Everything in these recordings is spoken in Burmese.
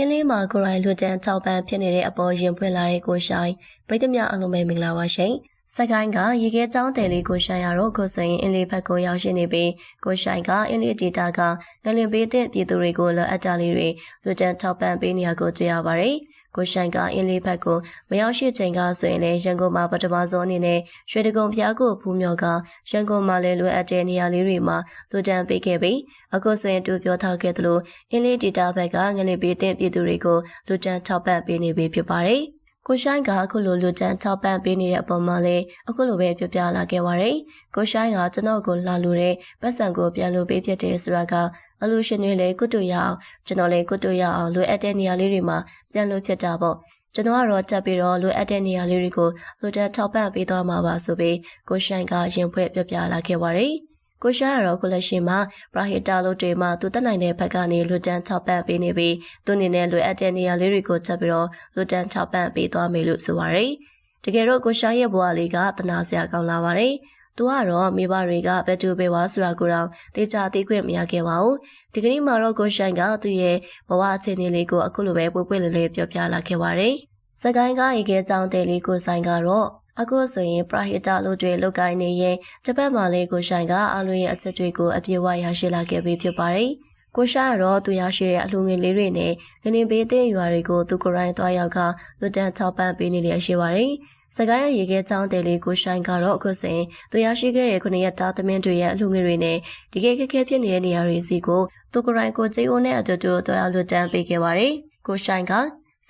ကင်းလေးမှာကိုရိုင်းလူတန်း၆ပန်းဖြစ်နေတဲ့အပေါ်ရင်ဖွင့်လာတဲ့ကိုဆိုင်ပရိသတ်များအားလုံးပဲမင်္ဂလာပါရှင်။စကိုင်းကရေခဲချောင်းတယ်လေးကိုဆိုင်ရတော့ကိုဆိုရင်အင်းလေးဘက်ကိုရောက်ရှိနေပြီးကိုဆိုင်ကအင်းလေးဒေတာကငလင်ပေးတဲ့ပြည်သူတွေကိုလောအပ်တာလေးတွေလူတန်း၆ပန်းပေးနေရကိုတွေ့ရပါတယ်။ ကိုဆိုင်ကအင်းလေးဘက်ကိုမရောက်ရှိချိန်ကဆိုရင်လည်းရန်ကုန်မှာပထမဆုံးအနေနဲ့ရွှေတကုံဖျားကိုဖူးမြော်ကရန်ကုန်မှာလည်းလွယ်အပ်တဲ့နေရာလေးတွေမှာလူတန်းပေးခဲ့ပြီးအခုဆိုရင်တူပြောထားခဲ့သလိုအင်းလေးဒေတာဘက်ကငလင်ပေးတဲ့ပြည်သူတွေကိုလူတန်းထောက်ပံ့ပေးနေပြီဖြစ်ပါတယ်။ ကိုရှိုင်းကအခုလိုလူတန်းထောက်ပံ့ပေးနေတဲ့အပေါ်မှာလည်းအခုလိုပဲပြောပြလာခဲ့ပါတယ်။ကိုရှိုင်းကကျွန်တော်ကိုလာလို့တဲ့ပတ်စံကိုပြန်လို့ပေးဖြစ်တယ်ဆိုတာကအလူရှင်တွေလည်းကုတူရအောင်ကျွန်တော်လည်းကုတူရအောင်လိုအပ်တဲ့နေရာလေးတွေမှာပြန်လို့ဖြစ်တာပေါ့ကျွန်တော်ကတော့တက်ပြီးတော့လိုအပ်တဲ့နေရာလေးတွေကိုလိုတက်ထောက်ပံ့ပေးသွားမှာပါဆိုပြီးကိုရှိုင်းကရင်ဖွဲ့ပြပြလာခဲ့ပါတယ် ကိုရှားကတော့ခုလက်ရှိမှာပရာဟီတာလို့တွေမှာသူတက်နိုင်တဲ့ဘက်ကနေလူတန်းထောက်ပံ့ပေးနေပြီးသူအနေနဲ့လိုအပ်တဲ့နေရာလေးတွေကိုချက်ပြီးတော့လူတန်းထောက်ပံ့ပေးသွားမယ်လို့ဆိုပါရယ်တကယ်တော့ကိုရှားရဲ့ဘဝလေးကတနာစရာကောင်းလာပါတယ်သူကတော့မိဘတွေကဘယ်သူပဲဝါဆိုတာကိုတော့တေချာသိခွင့်မရခဲ့ပါဘူးဒီကနေ့မှာတော့ကိုရှိုင်းကသူ့ရဲ့ဘဝအခြေအနေလေးကိုအခုလိုပဲပွေပွေလေးလေးပြောပြလာခဲ့ပါတယ်စကိုင်းကရေခဲကြောင်တဲ့လေးကိုဆိုင်ကတော့ အခုဆိုရင်ပရာဟိတလို့တွေလောက်ကိုင်းနေရင်ဂျပန်မှာလေးကိုဆိုင်ကအလိုရဲ့အချက်တွေကိုအပြည့်အဝရရှိလာခဲ့ပြီဖြစ်ပါတယ်ကိုရှာကတော့သူရရှိတဲ့အလှငွေလေးတွေနဲ့ငနေပေးတဲ့ရွာတွေကိုသူကိုယ်တိုင်သွားရောက်ကလွတ်တန်းထောက်ပံ့ပေးနေရရှိပါတယ်။စကိုင်းရရေခဲချောင်းတယ်လေးကိုဆိုင်ကတော့အခုဆိုရင်သူရရှိခဲ့တဲ့ခုနှစ်ရက်သားသမင်းတွေရဲ့အလှငွေတွေနဲ့ဒီကဲခက်ခဲဖြစ်နေတဲ့နေရာတွေစီကိုသူကိုယ်တိုင်ကိုကျေးအိုးနဲ့အတူတူသွားရောက်လွတ်တန်းပေးခဲ့ပါတယ်။ကိုဆိုင်က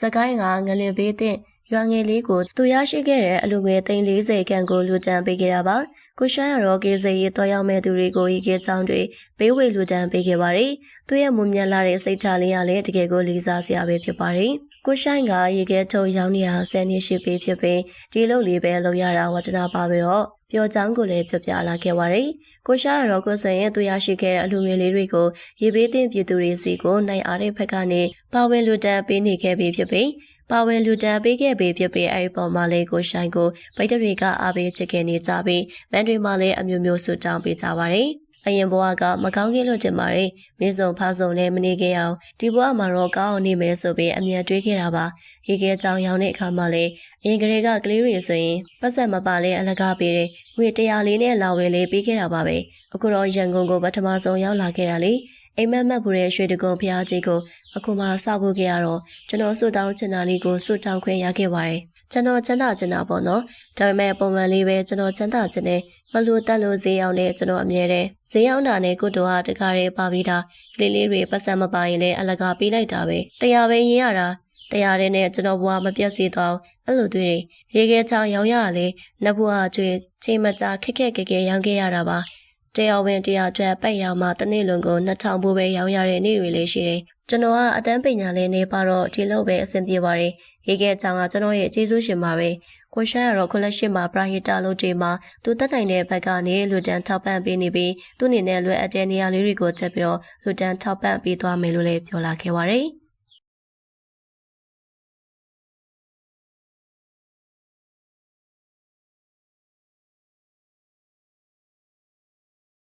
စကိုင်းကငလင်ပေးတဲ့ ရွာငယ်လေးကိုသူရရှိခဲ့တဲ့အလူငွေ340ခန့်ကိုလူတန်းပေးခဲ့တာပါကိုရှိုင်းရတော့ကေစေရီတွားရောက်မဲ့သူတွေကိုရေခဲချောင်းတွေပေးဝေလူတန်းပေးခဲ့ပါတယ်သူရဲ့မွန်မြတ်လာတဲ့စိတ်ထားလေးရလည်းတကယ်ကိုလေးစားစရာပဲဖြစ်ပါတယ်ကိုရှိုင်းကရေခဲထုံရောင်းနေရဆယ်နှစ်ရှိပြီဖြစ်ပြီးဒီလုပ်လေးပဲလုပ်ရတာဝတ္တနာပါပြီးတော့ပျော်ချောင်းကိုလည်းပြပြလာခဲ့ပါတယ်ကိုရှားရတော့ကိုစံရဲ့သူရရှိခဲ့တဲ့အလူငွေလေးတွေကိုရေပေးတဲ့ပြည်သူတွေစီကိုနိုင်အားတဲ့ဘက်ကနေပါဝင်လူတန်းပေးနေခဲ့ပြီးဖြစ်ပြီး ပါဝင်လူတန်းပေးခဲ့ပြီးဖြစ်ပြီးအဲဒီပေါ်မှာလေးကိုရှိုင်းကိုဗိတ်တတွေကအားပေးချစ်ခဲ့နေကြပြီးဗန်တွေမှာလည်းအမျိုးမျိုးဆူတောင်းပေးကြပါတယ်။အရင်ဘဝကမကောင်းခဲ့လို့ကျင်ပါတယ်။မင်းစုံဖားစုံနဲ့မနေခဲ့အောင်ဒီဘဝမှာတော့ကောင်းအောင်နေမယ်ဆိုပြီးအမြတ်တွေးခဲ့တာပါ။ရေခဲကြောင်ရောင်တဲ့အခါမှာလည်းအရင်ကလေးကကလေးတွေဆိုရင်ပတ်ဆက်မပါလဲအလကားပေးတယ်။ငွေ100လေးနဲ့လာဝယ်လေးပေးခဲ့တာပါပဲ။အခုတော့ရန်ကုန်ကိုပထမဆုံးရောက်လာခဲ့တာလေ။ အိမ်မက်မက်ဘူးတဲ့ရွှေတကုံဖျားကြီးကိုအခုမှစောက်ဖို့ခဲ့ရတော့ကျွန်တော်စွတ်တောင်းချင်တာလေးကိုစွတ်တောင်းခွင့်ရခဲ့ပါတယ်ကျွန်တော်ချမ်းသာချင်တာပေါ့နော်ဒါပေမဲ့ပုံမှန်လေးပဲကျွန်တော်ချမ်းသာချင်တယ်မလို့တက်လို့ဈေးရောက်နေကျွန်တော်အမြဲတမ်းဈေးရောက်တာနဲ့ကိုတော်ကတခါရဲပါပြီးတာကလေးလေးတွေပတ်စံမပါရင်လည်းအလကားပေးလိုက်တာပဲတရားပဲရင်းရတာတရားတဲ့နဲ့ကျွန်တော်ဘွားမပြတ်စေတော့အဲ့လိုတွေရေခဲချောင်းရောင်းရလေနဘွားကျွေးချိန်မကြာခက်ခက်ကြဲကြဲရောင်းခဲ့ရတာပါ တရားဝင်တရားကျွဲပတ်ရောင်မှတစ်နေ့လုံးကို2000ဘူးပဲရောင်းရတဲ့နေ့တွေလေးရှိတယ်။ကျွန်တော်ကအတန်းပညာလေးနေပါတော့ဒီလောက်ပဲအဆင်ပြေပါတယ်။ရေခဲချောင်းကကျွန်တော်ရဲ့အကျေးဇူးရှင်ပါပဲ။ကိုရှာကတော့ကိုလက်ရှိမှာပရာဟီတာလို့ဒီမှာသူတက်တိုင်တဲ့ဘက်ကနေလူတန်းထောက်ပံ့ပေးနေပြီးသူ့အနေနဲ့လွယ်အပ်တဲ့နေရာလေးတွေကိုချက်ပြီးတော့လူတန်းထောက်ပံ့ပေးသွားမယ်လို့လည်းပြောလာခဲ့ပါတယ်။